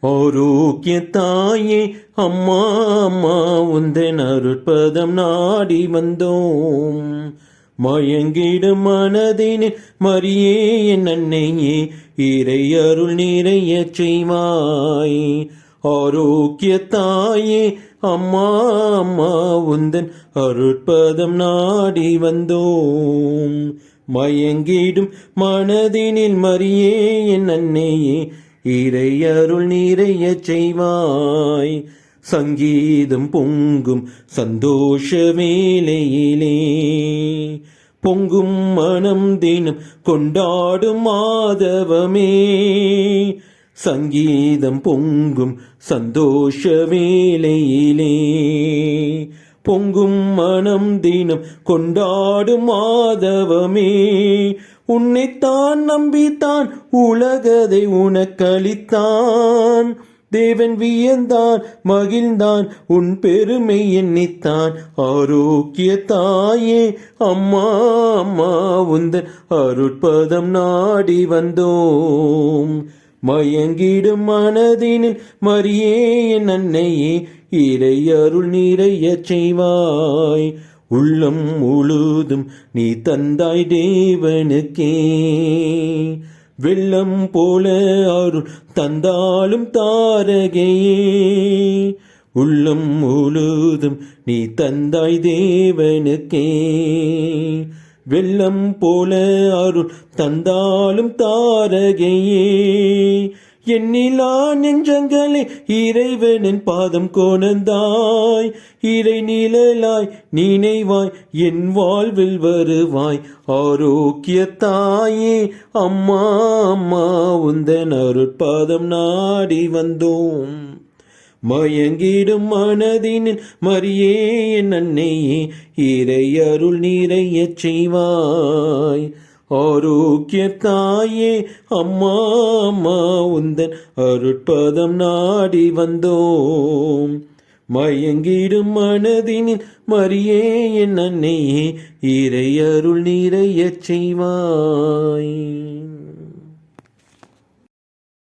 ஆரோக்கிய தாயே அம்மா அம்மா உந்தன் அருட்பதம் நாடி வந்தோம். மயங்கிடும் மனதினில் மரியே என் அன்னையே இறை அருள் நிறைய செய்வாய். ஆரோக்கிய தாயே அம்மா அம்மா உந்தன் அருட்பதம் நாடி வந்தோம். மயங்கிடும் மனதினில் மரியே என் அன்னையே இறை அருள் நிறைய செய்வாய். சங்கீதம் பொங்கும் சந்தோஷ வேலையிலே பொங்கும் மனம் தினம் கொண்டாடும் மாதவமே. சங்கீதம் பொங்கும் சந்தோஷ வேலையிலே பொங்கும் மனம் தினம் கொண்டாடும் மாதவமே. உன்னைத்தான் நம்பித்தான் உலகதை உனக்களித்தான். தேவன் வியந்தான் மகிழ்ந்தான் உன் பெருமை எண்ணித்தான். ஆரோக்கிய தாயே அம்மா அம்மா உந்தன் அருட்பதம் நாடி வந்தோம். மயங்கிடும் மனதினில் மரியே என் அன்னையே இறை அருள் நிறைய செய்வாய். உள்ளம் முழுதும் நீ தந்தாய் தேவனுக்கே. வெள்ளம் போல அருள் தந்தாலும் தாரகையே. உள்ளம் முழுதும் நீ தந்தாய் தேவனுக்கே. வெள்ளம் போல அருள் தந்தாலும் தாரகையே. எண்ணிலா நெஞ்சங்களே இறைவனின் பாதம் கோணந்தாய். இறை நிழலாய் நினைவாய் என் வாழ்வில் வருவாய். ஆரோக்கிய தாயே அம்மா அம்மா உந்தன் அருட்பாதம் நாடி வந்தோம். மயங்கிடும் மனதினில் மரியே என் அன்னையே இறை அருள் நிறைய செய்வாய். ஆரோக்கிய தாயே அம்மா அம்மா உந்தன் அருட்பதம் நாடி வந்தோம். மயங்கிடும் மனதினில் மரியே என் அன்னையே இறை அருள் நிறைய செய்வாய்.